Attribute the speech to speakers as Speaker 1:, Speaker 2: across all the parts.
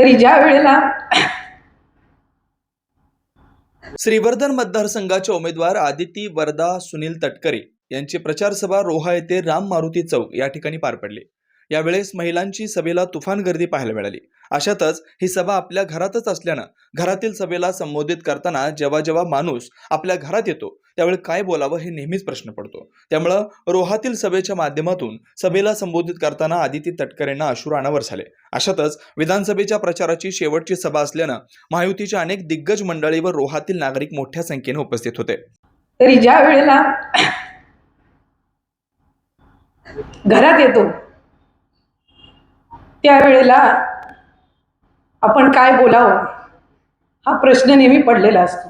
Speaker 1: तरी ज्या वेळेला
Speaker 2: श्रीवर्धन मतदारसंघाचे उमेदवार आदिती वरदा सुनील तटकरे यांची प्रचार सभा रोहा येथे राम मारुती चौक या ठिकाणी पार पडली. यावेळेस महिलांची सभेला तुफान गर्दी पाहायला मिळाली. अशातच ही सभा आपल्या घरातच असल्यानं घरातील सभेला संबोधित करताना जेव्हा जेव्हा माणूस आपल्या घरात येतो त्यावेळी काय बोलावं हे नेहमीच प्रश्न पडतो. त्यामुळं रोहातील सभेच्या माध्यमातून सभेला संबोधित करताना आदिती तटकरेंना अश्रू अनावर झाले. अशातच विधानसभेच्या प्रचाराची शेवटची सभा असल्यानं महायुतीच्या अनेक दिग्गज मंडळी व रोहातील नागरिक मोठ्या संख्येने उपस्थित होते.
Speaker 1: तरी ज्या वेळेला घरात येतो त्यावेळेला आपण काय बोलावं हा प्रश्न नेहमी पडलेला असतो.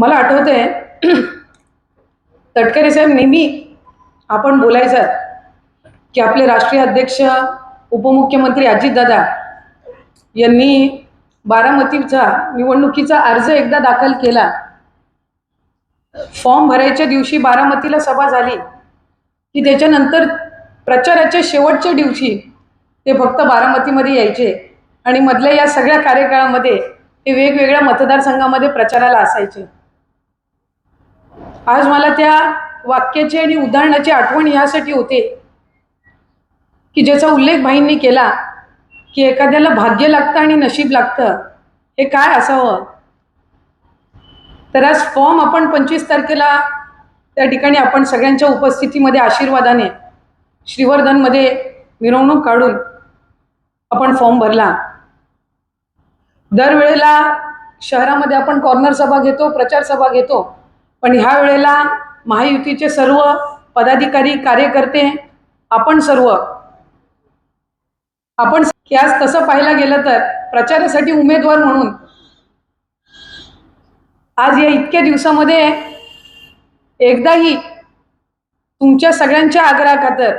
Speaker 1: मला आठवतंय तटकरे साहेब नेहमी आपण बोलायचं की आपले राष्ट्रीय अध्यक्ष उपमुख्यमंत्री अजितदादा यांनी बारामतीचा निवडणुकीचा अर्ज एकदा दाखल केला. फॉर्म भरायच्या दिवशी बारामतीला सभा झाली की त्याच्यानंतर प्रचाराच्या शेवटच्या दिवशी ते फक्त बारामतीमध्ये यायचे आणि मधल्या या सगळ्या कार्यकाळामध्ये ते वेगवेगळ्या मतदारसंघामध्ये प्रचाराला असायचे. आज मला त्या वाक्याची आणि उदाहरणाची आठवण यासाठी होते की ज्याचा उल्लेख भाईंनी केला की एखाद्याला भाग्य लागतं आणि नशीब लागतं हे काय असावं? तर आज फॉर्म आपण पंचवीस तारखेला त्या ठिकाणी आपण सगळ्यांच्या उपस्थितीमध्ये आशीर्वादाने श्रीवर्धनमध्ये मिरवणूक काढून आपण फॉर्म भरला. दरवेळेला शहरामध्ये आपण कॉर्नर सभा घेतो प्रचार सभा घेतो. पण ह्या वेळेला महायुतीचे सर्व पदाधिकारी कार्यकर्ते आपण सर्व आपण की आज तसं पाहायला गेलं तर प्रचारासाठी उमेदवार म्हणून आज या इतक्या दिवसामध्ये एकदाही तुमच्या सगळ्यांच्या आग्रहाखातर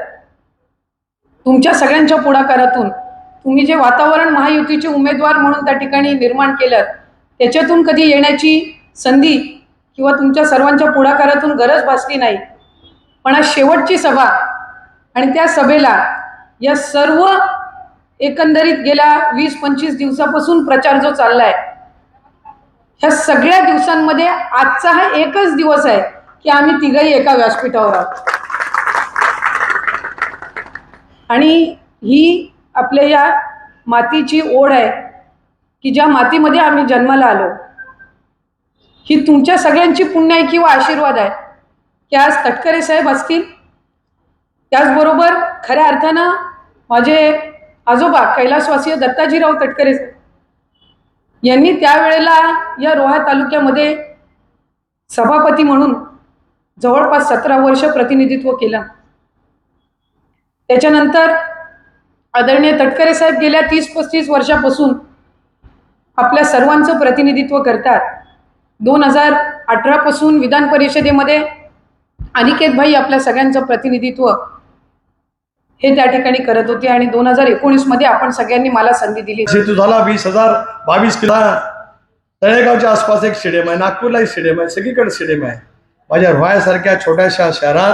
Speaker 1: तुमच्या सगळ्यांच्या पुढाकारातून तुम्ही जे वातावरण महायुतीचे उमेदवार म्हणून त्या ठिकाणी निर्माण केलं त्याच्यातून कधी येण्याची संधी किंवा तुमच्या सर्वांच्या पुढाकारातून गरज भासली नाही. पण आज शेवटची सभा आणि त्या सभेला या सर्व एकंदरीत गेल्या वीस पंचवीस दिवसापासून प्रचार जो चालला आहे ह्या सगळ्या दिवसांमध्ये आजचा हा एकच दिवस आहे की आम्ही तिघही एका व्यासपीठावर आहोत. आणि ही आपल्या या मातीची ओढ आहे की ज्या मातीमध्ये आम्ही जन्माला आलो. ही तुमच्या सगळ्यांची पुण्य आहे किंवा आशीर्वाद आहे. की आज तटकरे साहेब असतील. त्याचबरोबर खऱ्या अर्थानं माझे आजोबा कैलासवासीय दत्ताजीराव तटकरे यांनी त्यावेळेला या रोहा तालुक्यामध्ये सभापती म्हणून जवळपास सतरा वर्ष प्रतिनिधित्व केलं. त्याच्यानंतर आदरणीय तटकरे साहेब गेल्या तीस पस्तीस वर्षापासून आपल्या सर्वांचं प्रतिनिधित्व करतात. दोन हजार अठरापासून विधान परिषदेमध्ये अनिकेत भाई आपल्या सगळ्यांचं प्रतिनिधित्व हे त्या ठिकाणी करत होते आणि दोन हजार एकोणीसमध्ये आपण सगळ्यांनी मला संधी दिली
Speaker 3: सेतू झाला वीस हजार बावीस किलो. तळेगावच्या आसपास एक स्टेडियम आहे नागपूरला एक स्टेडियम आहे सगळीकडे स्टेडियम आहे. माझ्या रोहायासारख्या छोट्याशा शहरात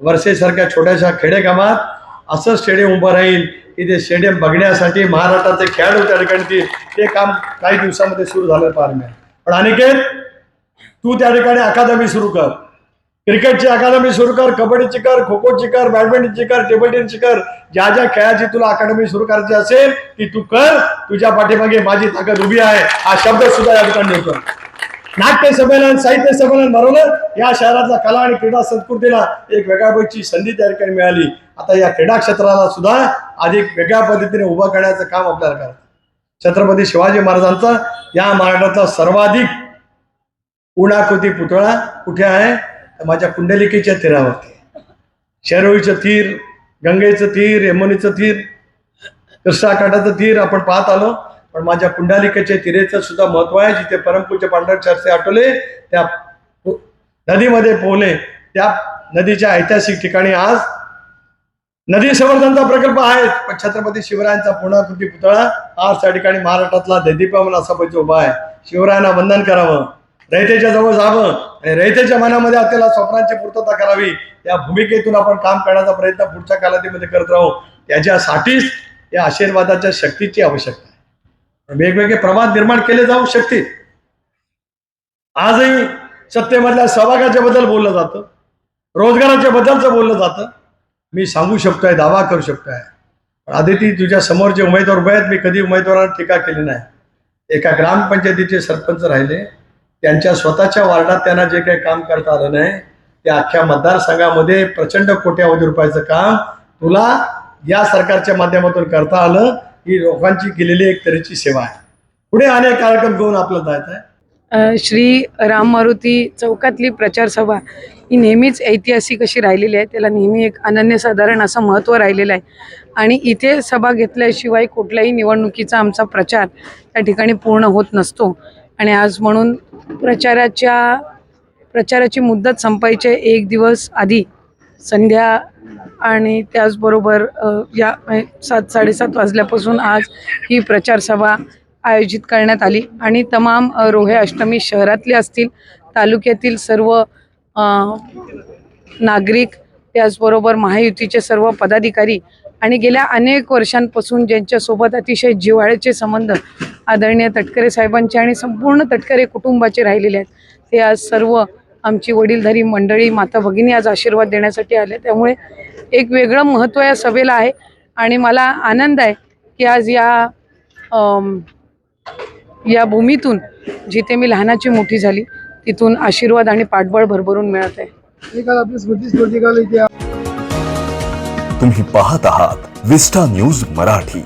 Speaker 3: वर्षेसारख्या छोट्याशा खेडेगावात असं स्टेडियम उभं राहील की ते स्टेडियम बघण्यासाठी महाराष्ट्राचे खेळाडू त्या ठिकाणी ते काम काही दिवसामध्ये सुरू झालं पार मी. पण अनिकेत तू त्या ठिकाणी अकादमी सुरू कर. क्रिकेटची अकादमी सुरू कर कबड्डीची कर खो खोची कर बॅडमिंटनची कर टेबल टेनिसची कर. ज्या ज्या खेळाची तुला अकादमी सुरू करायची असेल ती तू कर. तुझ्या पाठीमागे माझी ताकद उभी आहे. हा शब्द सुद्धा या ठिकाणी होतो नाट्य संमेलन साहित्य संमेलन भरवलं. या शहरातल्या कला आणि क्रीडा संस्कृतीला एक वेगळ्या पैकी संधी त्या ठिकाणी मिळाली. आता या क्रीडा क्षेत्राला सुद्धा अधिक वेगळ्या पद्धतीने उभं करण्याचं काम आपल्याला करायचं छत्रपती शिवाजी महाराजांचा या महाराष्ट्रातला सर्वाधिक पूर्णाकृती पुतळा कुठे आहे? तर माझ्या कुंडलिकेच्या तीरावरती. शेरोळीचं तीर गंगेचं तीर यमुनीचं तीर कृष्णाकाठाचं तीर आपण पाहत आलो. पण माझ्या कुंडालिकेच्या तिरेचं सुद्धा महत्त्व आहे. जिथे परमपूज्य पांढर चर्चे आठवले त्या पो- नदीमध्ये पोहले त्या नदीच्या ऐतिहासिक ठिकाणी आज नदी संवर्धनचा प्रकल्प आहे. पण छत्रपती शिवरायांचा पूर्णाकृती पुतळा. आज त्या ठिकाणी महाराष्ट्रातला दैदीपावन असा पैसे उभा आहे. शिवरायांना वंदन करावं. रयतेच्या जवळ जावं. आणि रयतेच्या मनामध्ये आपल्याला स्वप्नांची पूर्तता करावी. या भूमिकेतून आपण काम करण्याचा प्रयत्न पुढच्या कालावधीमध्ये करत राहू. त्याच्यासाठीच या आशीर्वादाच्या शक्तीची आवश्यकता आहे. वेगवेगळे प्रवाद निर्माण केले जाऊ शकतील. आजही सत्तेमधल्या सहभागाच्या बद्दल बोललं जातं. रोजगाराच्या बद्दलचं बोललं जातं. मी सांगू शकतोय दावा करू शकतोय. पण आदिती तुझ्या समोर जे उमेदवार उभे आहेत मी कधी उमेदवारांना टीका केली नाही. एका ग्रामपंचायतीचे सरपंच राहिले. त्यांच्या स्वतःच्या वार्डात त्यांना जे काही काम करता आलं नाही त्या अख्ख्या मतदारसंघामध्ये प्रचंड कोट्यावधी रुपयाचं काम तुला या सरकारच्या माध्यमातून करता आलं. ही लोकांची केलेली एक तऱ्हेची सेवा आहे. पुढे अनेक कार्यक्रम घेऊन आपलं जायचं आहे.
Speaker 1: श्री राम मारुती चौकातली प्रचार सभा ही नेहमीच ऐतिहासिक अशी राहिलेली आहे. त्याला नेहमी एक अनन्यसाधारण असं महत्त्व राहिलेलं आहे. आणि इथे सभा घेतल्याशिवाय कुठल्याही निवडणुकीचा आमचा प्रचार त्या ठिकाणी पूर्ण होत नसतो. आणि आज म्हणून प्रचाराच्या प्रचाराची मुद्दत संपायच्या एक दिवस आधी संध्या आणि त्याचबरोबर या सात साडेसात वाजल्यापासून आज ही प्रचार सभा आयोजित करण्यात आली. आणि तमाम रोहे अष्टमी शहरातले असतील तालुक्यातील सर्व नागरिक त्याचबरोबर महायुतीचे सर्व पदाधिकारी आणि गेल्या अनेक वर्षांपासून ज्यांच्यासोबत अतिशय जिव्हाळ्याचे संबंध आदरणीय तटकरे साहेबांचे आणि संपूर्ण तटकरे कुटुंबाचे राहिलेले आहेत ते आज सर्व आमची वडीलधारी मंडळी माता भगिनी आज आशीर्वाद देण्यासाठी आले. त्यामुळे एक वेगळं महत्त्व या सभेला आहे आणि मला आनंद आहे की आज या या भूमीतून जिथे मी लहानाची मोठी झाली तिथून आशीर्वाद आणि पाठबळ भरभरून मिळत आहे.
Speaker 4: तुम्ही पाहत आहात विस्टा न्यूज मराठी.